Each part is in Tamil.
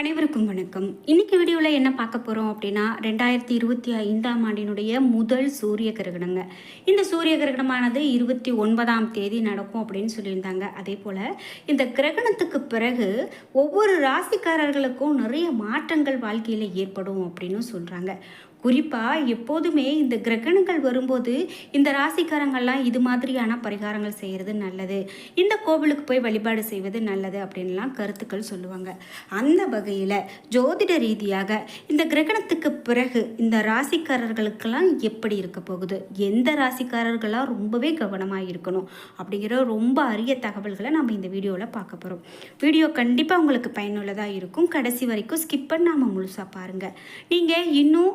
அனைவருக்கும் வணக்கம். இன்னைக்கு வீடியோவில் என்ன பார்க்க போகிறோம் அப்படின்னா ரெண்டாயிரத்தி இருபத்தி ஐந்தாம் ஆண்டினுடைய முதல் சூரிய கிரகணங்க. இந்த சூரிய கிரகணமானது இருபத்தி ஒன்பதாம் தேதி நடக்கும் அப்படின்னு சொல்லியிருந்தாங்க. அதே போல் இந்த கிரகணத்துக்கு பிறகு ஒவ்வொரு ராசிக்காரர்களுக்கும் நிறைய மாற்றங்கள் வாழ்க்கையில் ஏற்படும் அப்படின்னு சொல்கிறாங்க குறிப்பாக எப்போதுமே இந்த கிரகணங்கள் வரும்போது இந்த ராசிக்காரங்கள்லாம் இது மாதிரியான பரிகாரங்கள் செய்கிறது நல்லது. இந்த கோவிலுக்கு போய் வழிபாடு செய்வது நல்லது அப்படின்லாம் கருத்துக்கள் சொல்லுவாங்க. அந்த வகையில் ஜோதிட ரீதியாக இந்த கிரகணத்துக்கு பிறகு இந்த ராசிக்காரர்களுக்கெல்லாம் எப்படி இருக்க போகுது? எந்த ராசிக்காரர்களாக ரொம்பவே கவனமாக இருக்கணும்? அப்படிங்கிற ரொம்ப அரிய தகவல்களை நம்ம இந்த வீடியோவில் பார்க்க போகிறோம் வீடியோ கண்டிப்பாக உங்களுக்கு பயனுள்ளதாக இருக்கும். கடைசி வரைக்கும் ஸ்கிப் பண்ணாமல் முழுசாக பாருங்கள் நீங்கள் இன்னும்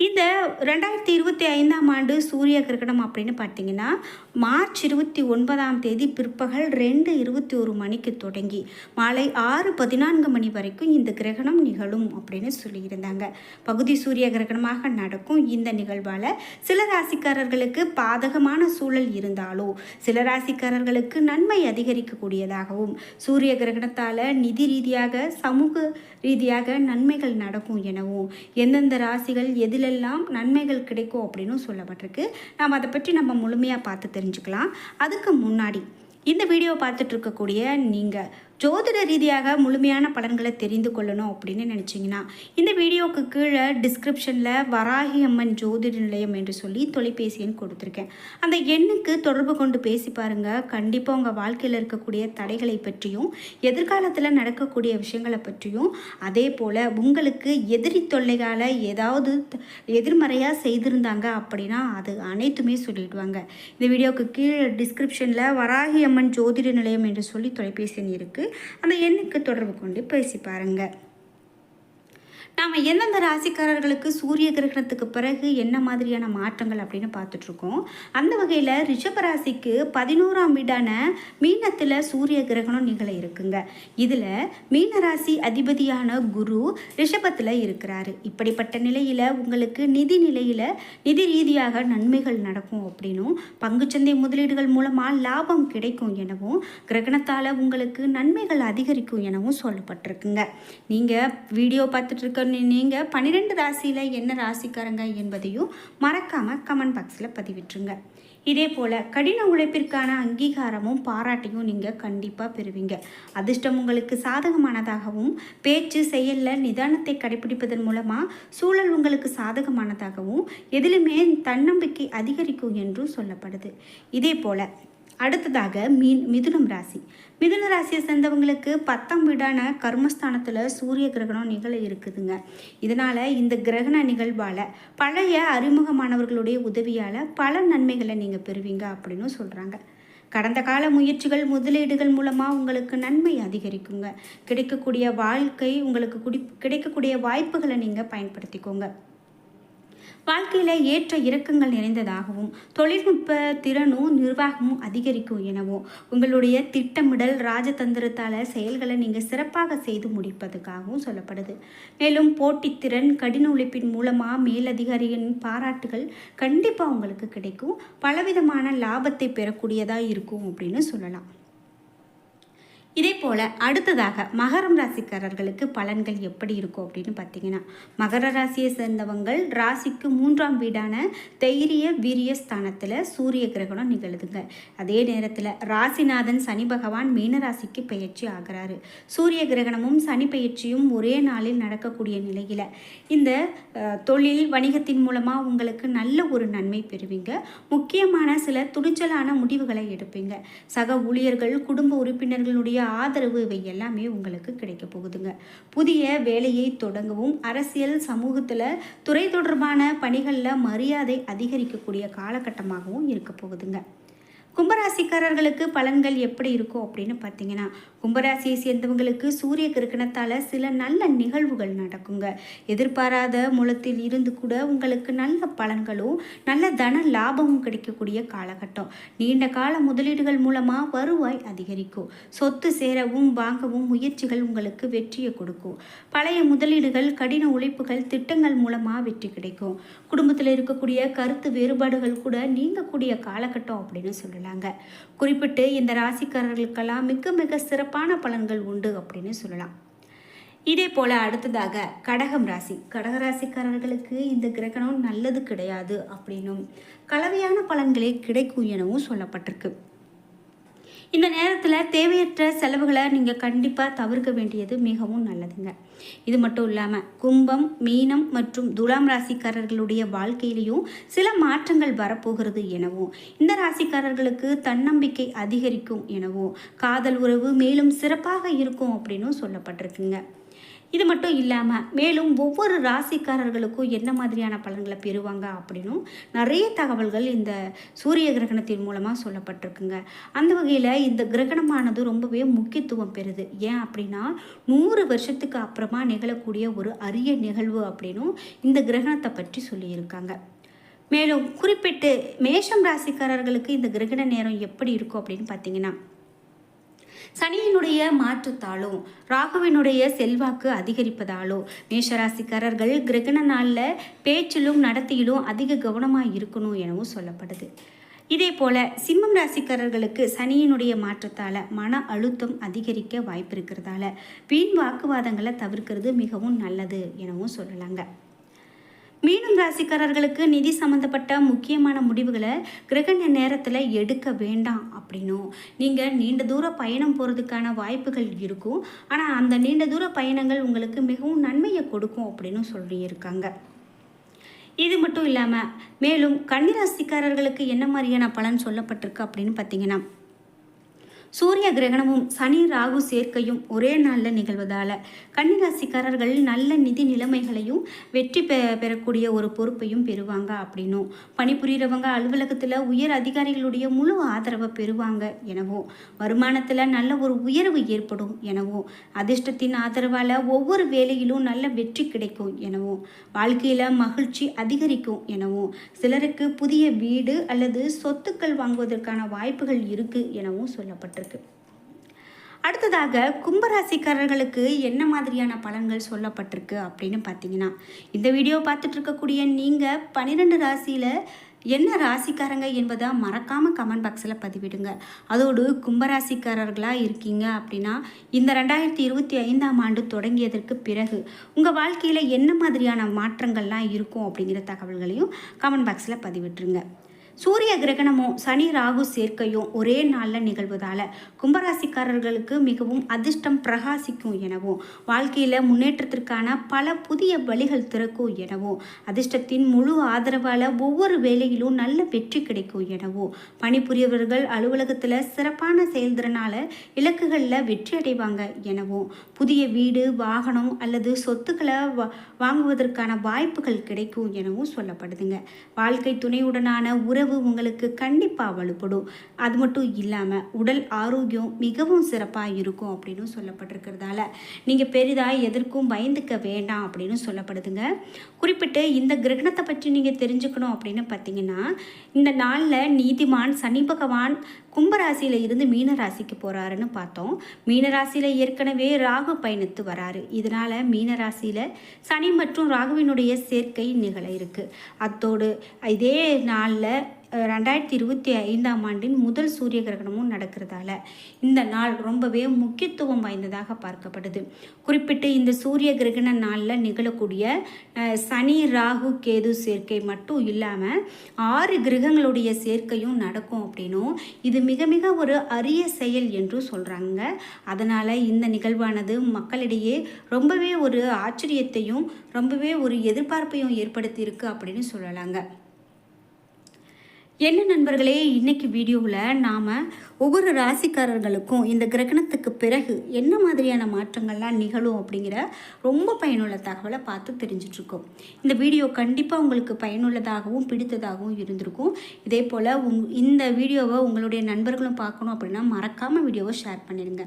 இந்த ரெண்டாயிரத்தி இருபத்தி ஐந்தாம் ஆண்டு சூரிய கிரகணம் அப்படின்னு பார்த்தீங்கன்னா மார்ச் இருபத்தி ஒன்பதாம் தேதி பிற்பகல் ரெண்டு இருபத்தி ஒரு மணிக்கு தொடங்கி மாலை ஆறு பதினான்கு மணி வரைக்கும் இந்த கிரகணம் நிகழும் அப்படின்னு சொல்லியிருந்தாங்க. பகுதி சூரிய கிரகணமாக நடக்கும் இந்த நிகழ்வால் சில ராசிக்காரர்களுக்கு பாதகமான சூழல் இருந்தாலோ சில ராசிக்காரர்களுக்கு நன்மை அதிகரிக்கக்கூடியதாகவும் சூரிய கிரகணத்தால் நிதி ரீதியாக சமூக ரீதியாக நன்மைகள் நடக்கும் எனவும் எந்தெந்த ராசிகள் எதில் எதிலெல்லாம் நன்மைகள் கிடைக்கும் அப்படின்னு சொல்லப்பட்டிருக்கு. நாம் அதை பற்றி நம்ம முழுமையாக பார்த்து தெரிஞ்சுக்கலாம். அதுக்கு முன்னாடி இந்த வீடியோ பார்த்துட்டு இருக்கக்கூடிய நீங்கள் ஜோதிட ரீதியாக முழுமையான பலன்களை தெரிந்து கொள்ளணும் அப்படின்னு நினச்சிங்கன்னா இந்த வீடியோவுக்கு கீழே டிஸ்கிரிப்ஷனில் வராகி அம்மன் ஜோதிட நிலையம் என்று சொல்லி தொலைபேசி எண் கொடுத்துருக்கேன். அந்த எண்ணுக்கு தொடர்பு கொண்டு பேசி பாருங்கள் கண்டிப்பாக உங்கள் வாழ்க்கையில் இருக்கக்கூடிய தடைகளை பற்றியும் எதிர்காலத்தில் நடக்கக்கூடிய விஷயங்களை பற்றியும். அதே போல் உங்களுக்கு எதிரி தொல்லைகால ஏதாவது எதிர்மறையாக செய்திருந்தாங்க அப்படின்னா அது அனைத்துமே சொல்லிடுவாங்க. இந்த வீடியோவுக்கு கீழே டிஸ்கிரிப்ஷனில் வராகி அம்மன் ஜோதிட நிலையம் என்று சொல்லி தொலைபேசி எண் இருக்குது அந்த எண்ணுக்கு தொடர்பு கொண்டு பேசி பாருங்கள் நாம் எந்தெந்த ராசிக்காரர்களுக்கு சூரிய கிரகணத்துக்கு பிறகு என்ன மாதிரியான மாற்றங்கள் அப்படின்னு பார்த்துட்ருக்கோம். அந்த வகையில் ரிஷப ராசிக்கு பதினோராம் வீடான மீனத்தில் சூரிய கிரகணம் நிகழ இருக்குங்க. இதில் மீன ராசி அதிபதியான குரு ரிஷபத்தில் இருக்கிறாரு. இப்படிப்பட்ட நிலையில் உங்களுக்கு நிதி நிலையில் நிதி ரீதியாக நன்மைகள் நடக்கும் அப்படின்னும் பங்குச்சந்தை முதலீடுகள் மூலமாக லாபம் கிடைக்கும் எனவும் கிரகணத்தால் உங்களுக்கு நன்மைகள் அதிகரிக்கும் எனவும் சொல்லப்பட்டிருக்குங்க. நீங்கள் வீடியோ பார்த்துட்ருக்க நீங்கள் பன்னிரெண்டு ராசியில் என்ன ராசிக்காரங்க என்பதையும் மறக்காமல் கமெண்ட் பாக்ஸில் பதிவிட்டுருங்க. இதே போல் கடின உழைப்பிற்கான அங்கீகாரமும் பாராட்டையும் நீங்கள் கண்டிப்பாக பெறுவீங்க. அதிர்ஷ்டம் உங்களுக்கு சாதகமானதாகவும் பேச்சு செயலில் நிதானத்தை கடைபிடிப்பதன் மூலமாக சூழல் உங்களுக்கு சாதகமானதாகவும் எதிலுமே தன்னம்பிக்கை அதிகரிக்கும் என்றும் சொல்லப்படுது. இதே போல் அடுத்ததாக மீன் மிதுனம் ராசி. மிதுன ராசியை சேர்ந்தவங்களுக்கு பத்தாம் வீடான கர்மஸ்தானத்தில் சூரிய கிரகணம் நிகழ இருக்குதுங்க. இதனால் இந்த கிரகண நிகழ்வால் பழைய அறிமுகமானவர்களுடைய உதவியால் பல நன்மைகளை நீங்கள் பெறுவீங்க அப்படின்னு சொல்கிறாங்க கடந்த கால முயற்சிகள் முதலீடுகள் மூலமாக உங்களுக்கு நன்மை அதிகரிக்குங்க. கிடைக்கக்கூடிய வாழ்க்கை உங்களுக்கு குடி கிடைக்கக்கூடிய வாய்ப்புகளை நீங்கள் பயன்படுத்திக்கோங்க. வாழ்க்கையில் ஏற்ற இறக்கங்கள் நிறைந்ததாகவும் தொழில்நுட்ப திறனும் நிர்வாகமும் அதிகரிக்கும் எனவும் உங்களுடைய திட்டமிடல் ராஜதந்திரத்தால் செயல்களை நீங்கள் சிறப்பாக செய்து முடிப்பதுக்காகவும் சொல்லப்படுது. மேலும் போட்டித்திறன் கடின உழைப்பின் மூலமாக மேலதிகாரியின் பாராட்டுகள் கண்டிப்பாக உங்களுக்கு கிடைக்கும். பலவிதமான லாபத்தை பெறக்கூடியதாக இருக்கும் அப்படின்னு சொல்லலாம். இதே போல் அடுத்ததாக மகரம் ராசிக்காரர்களுக்கு பலன்கள் எப்படி இருக்கும் அப்படின்னு பார்த்தீங்கன்னா மகர ராசியை சேர்ந்தவங்கள் ராசிக்கு மூன்றாம் வீடான தைரிய வீரிய ஸ்தானத்தில் சூரிய கிரகணம் நிகழுதுங்க. அதே நேரத்தில் ராசிநாதன் சனி பகவான் மீன ராசிக்கு பயிற்சி ஆகிறாரு. சூரிய கிரகணமும் சனி பயிற்சியும் ஒரே நாளில் நடக்கக்கூடிய நிலையில் இந்த தொழில் வணிகத்தின் மூலமாக உங்களுக்கு நல்ல ஒரு நன்மை பெறுவீங்க. முக்கியமான சில துணிச்சலான முடிவுகளை எடுப்பீங்க. சக ஊழியர்கள் குடும்ப உறுப்பினர்களுடைய ஆதரவு இவை எல்லாமே உங்களுக்கு கிடைக்க போகுதுங்க. புதிய வேலையை தொடங்கவும் அரசியல் சமூகத்தில் துறை தொடர்பான பணிகளில் மரியாதை அதிகரிக்கக்கூடிய காலகட்டமாகவும் இருக்க போகுதுங்க. கும்பராசிக்காரர்களுக்கு பலன்கள் எப்படி இருக்கும் அப்படின்னு பார்த்தீங்கன்னா கும்பராசியை சேர்ந்தவங்களுக்கு சூரிய கிருக்கணத்தால் சில நல்ல நிகழ்வுகள் நடக்குங்க. எதிர்பாராத மூலத்தில் இருந்து கூட உங்களுக்கு நல்ல பலன்களும் நல்ல தன லாபமும் கிடைக்கக்கூடிய காலகட்டம். நீண்ட கால முதலீடுகள் மூலமாக வருவாய் அதிகரிக்கும். சொத்து சேரவும் வாங்கவும் முயற்சிகள் உங்களுக்கு வெற்றியை கொடுக்கும். பழைய முதலீடுகள் கடின உழைப்புகள் திட்டங்கள் மூலமாக வெற்றி கிடைக்கும். குடும்பத்தில் இருக்கக்கூடிய கருத்து வேறுபாடுகள் கூட நீங்கக்கூடிய காலகட்டம் அப்படின்னு சொல்லலாம். சொல்லலாங்க குறிப்பிட்டு இந்த ராசிக்காரர்களுக்கெல்லாம் மிக மிக சிறப்பான பலன்கள் உண்டு அப்படின்னு சொல்லலாம். இதே போல் அடுத்ததாக கடகம் ராசி. கடக ராசிக்காரர்களுக்கு இந்த கிரகணம் நல்லது கிடையாது அப்படின்னும் கலவையான பலன்களே கிடைக்கும் எனவும் சொல்லப்பட்டிருக்கு. இந்த நேரத்தில் தேவையற்ற செலவுகளை நீங்கள் கண்டிப்பாக தவிர்க்க வேண்டியது மிகவும் நல்லதுங்க. இது மட்டும் இல்லாமல் கும்பம் மீனம் மற்றும் துலாம் ராசிக்காரர்களுடைய வாழ்க்கையிலையும் சில மாற்றங்கள் வரப்போகிறது எனவும் இந்த ராசிக்காரர்களுக்கு தன்னம்பிக்கை அதிகரிக்கும் எனவும் காதல் உறவு மேலும் சிறப்பாக இருக்கும் அப்படின்னும் சொல்லப்பட்டிருக்குங்க. இது மட்டும் இல்லாமல் மேலும் ஒவ்வொரு ராசிக்காரர்களுக்கும் என்ன மாதிரியான பலன்களை பெறுவாங்க அப்படின்னும் நிறைய தகவல்கள் இந்த சூரிய கிரகணத்தின் மூலமாக சொல்லப்பட்டிருக்குங்க. அந்த வகையில் இந்த கிரகணமானது ரொம்பவே முக்கியத்துவம் பெறுது. ஏன் அப்படின்னா நூறு வருஷத்துக்கு அப்புறமா நிகழக்கூடிய ஒரு அரிய நிகழ்வு அப்படின்னும் இந்த கிரகணத்தை பற்றி சொல்லியிருக்காங்க. மேலும் குறிப்பிட்டு மேஷம் ராசிக்காரர்களுக்கு இந்த கிரகண நேரம் எப்படி இருக்கும் அப்படின்னு பார்த்தீங்கன்னா சனியினுடைய மாற்றத்தாலும் ராகுவினுடைய செல்வாக்கு அதிகரிப்பதாலோ மேஷராசிக்காரர்கள் கிரகண நாளில் பேச்சிலும் நடத்தியிலும் அதிக கவனமாக இருக்கணும் எனவும் சொல்லப்படுது. இதே போல சிம்மம் ராசிக்காரர்களுக்கு சனியினுடைய மாற்றத்தால் மன அழுத்தம் அதிகரிக்க வாய்ப்பு இருக்கிறதால வீண் வாக்குவாதங்களை தவிர்க்கிறது மிகவும் நல்லது எனவும் சொல்லலாங்க. மீனம் ராசிக்காரர்களுக்கு நிதி சம்மந்தப்பட்ட முக்கியமான முடிவுகளை கிரகண நேரத்தில் எடுக்க வேண்டாம் அப்படின்னும். நீங்கள் நீண்ட தூர பயணம் போகிறதுக்கான வாய்ப்புகள் இருக்கும். ஆனால் அந்த நீண்ட தூர பயணங்கள் உங்களுக்கு மிகவும் நன்மையை கொடுக்கும் அப்படின்னு சொல்லியிருக்காங்க. இது மட்டும் இல்லாமல் மேலும் கன்னிராசிக்காரர்களுக்கு என்ன மாதிரியான பலன் சொல்லப்பட்டிருக்கு அப்படின்னு பார்த்தீங்கன்னா சூரிய கிரகணமும் சனி ராகு சேர்க்கையும் ஒரே நாளில் நிகழ்வதால் கன்னிராசிக்காரர்கள் நல்ல நிதி நிலைமைகளையும் வெற்றி பெ பெறக்கூடிய ஒரு பொறுப்பையும் பெறுவாங்க அப்படின்னும். பணிபுரிகிறவங்க அலுவலகத்தில் உயர் அதிகாரிகளுடைய முழு ஆதரவை பெறுவாங்க எனவும். வருமானத்தில் நல்ல ஒரு உயர்வு ஏற்படும் எனவும். அதிர்ஷ்டத்தின் ஆதரவால் ஒவ்வொரு வேலையிலும் நல்ல வெற்றி கிடைக்கும் எனவும். வாழ்க்கையில் மகிழ்ச்சி அதிகரிக்கும் எனவும். சிலருக்கு புதிய வீடு அல்லது சொத்துக்கள் வாங்குவதற்கான வாய்ப்புகள் இருக்குது எனவும் சொல்லப்பட்டிருக்கு அடுத்ததாக கும்பராசிக்காரர்களுக்கு என்ன மாதிரியான பலன்கள் சொல்லப்பட்டிருக்கு அப்படின்னு பார்த்தீங்கன்னா இந்த வீடியோ பார்த்துட்டு இருக்கக்கூடிய நீங்கள் பன்னிரெண்டு ராசியில் என்ன ராசிக்காரங்க என்பதை மறக்காமல் கமெண்ட் பாக்ஸில் பதிவிடுங்க. அதோடு கும்பராசிக்காரர்களாக இருக்கீங்க அப்படின்னா இந்த ரெண்டாயிரத்தி இருபத்தி ஐந்தாம் ஆண்டு தொடங்கியதற்கு பிறகு உங்கள் வாழ்க்கையில் என்ன மாதிரியான மாற்றங்கள்லாம் இருக்கும் அப்படிங்கிற தகவல்களையும் கமெண்ட் பாக்ஸில் பதிவிட்டுருங்க. சூரிய கிரகணமும் சனி ராகு சேர்க்கையும் ஒரே நாளில் நிகழ்வதால் கும்பராசிக்காரர்களுக்கு மிகவும் அதிர்ஷ்டம் பிரகாசிக்கும் எனவும் வாழ்க்கையில் முன்னேற்றத்திற்கான பல புதிய வழிகள் திறக்கும் எனவும் அதிர்ஷ்டத்தின் முழு ஆதரவால் ஒவ்வொரு வேலையிலும் நல்ல வெற்றி கிடைக்கும் எனவும் பணிபுரியவர்கள் அலுவலகத்தில் சிறப்பான செயல்திறனால் இலக்குகளில் வெற்றி அடைவாங்க எனவும் புதிய வீடு வாகனம் அல்லது சொத்துக்களை வாங்குவதற்கான வாய்ப்புகள் கிடைக்கும் எனவும் சொல்லப்படுதுங்க. வாழ்க்கை துணையுடனான உறவு உறவு உங்களுக்கு கண்டிப்பாக வலுப்படும். அது மட்டும் இல்லாமல் உடல் ஆரோக்கியம் மிகவும் சிறப்பாக இருக்கும் அப்படின்னு சொல்லப்பட்டிருக்கிறதால நீங்கள் பெரிதாக எதற்கும் பயந்துக்க வேண்டாம் அப்படின்னு சொல்லப்படுதுங்க. குறிப்பிட்டு இந்த கிரகணத்தை பற்றி நீங்கள் தெரிஞ்சுக்கணும் அப்படின்னு பார்த்தீங்கன்னா இந்த நாளில் நீதிமான் சனி பகவான் கும்பராசியில் இருந்து மீனராசிக்கு போகிறாருன்னு பார்த்தோம். மீனராசியில் ஏற்கனவே ராகு பயணித்து வராரு. இதனால் மீனராசியில் சனி மற்றும் ராகுவினுடைய சேர்க்கை நிகழ இருக்குது அத்தோடு இதே நாளில் ரெண்டாயிரத்தி இருபத்தி ஐந்தாம் ஆண்டின் முதல் சூரிய கிரகணமும் நடக்கிறதால இந்த நாள் ரொம்பவே முக்கியத்துவம் வாய்ந்ததாக பார்க்கப்படுது குறிப்பிட்டு இந்த சூரிய கிரகண நாளில் நிகழக்கூடிய சனி ராகு கேது சேர்க்கை மட்டும் இல்லாமல் ஆறு கிரகங்களுடைய சேர்க்கையும் நடக்கும் அப்படின்னும் இது மிக மிக ஒரு அரிய செயல் என்றும் சொல்கிறாங்க அதனால் இந்த நிகழ்வானது மக்களிடையே ரொம்பவே ஒரு ஆச்சரியத்தையும் ரொம்பவே ஒரு எதிர்பார்ப்பையும் ஏற்படுத்தியிருக்கு அப்படின்னு சொல்லலாங்க. என்ன நண்பர்களே இன்னைக்கு வீடியோவில் நாம் ஒவ்வொரு ராசிக்காரர்களுக்கும் இந்த கிரகணத்துக்கு பிறகு என்ன மாதிரியான மாற்றங்கள்லாம் நிகழும் அப்படிங்கிற ரொம்ப பயனுள்ள தகவலை பார்த்து தெரிஞ்சிட்ருக்கோம். இந்த வீடியோ கண்டிப்பாக உங்களுக்கு பயனுள்ளதாகவும் பிடித்ததாகவும் இருந்திருக்கும். இதே போல் உங் இந்த வீடியோவை உங்களுடைய நண்பர்களும் பார்க்கணும் அப்படின்னா மறக்காமல் வீடியோவை ஷேர் பண்ணிடுங்க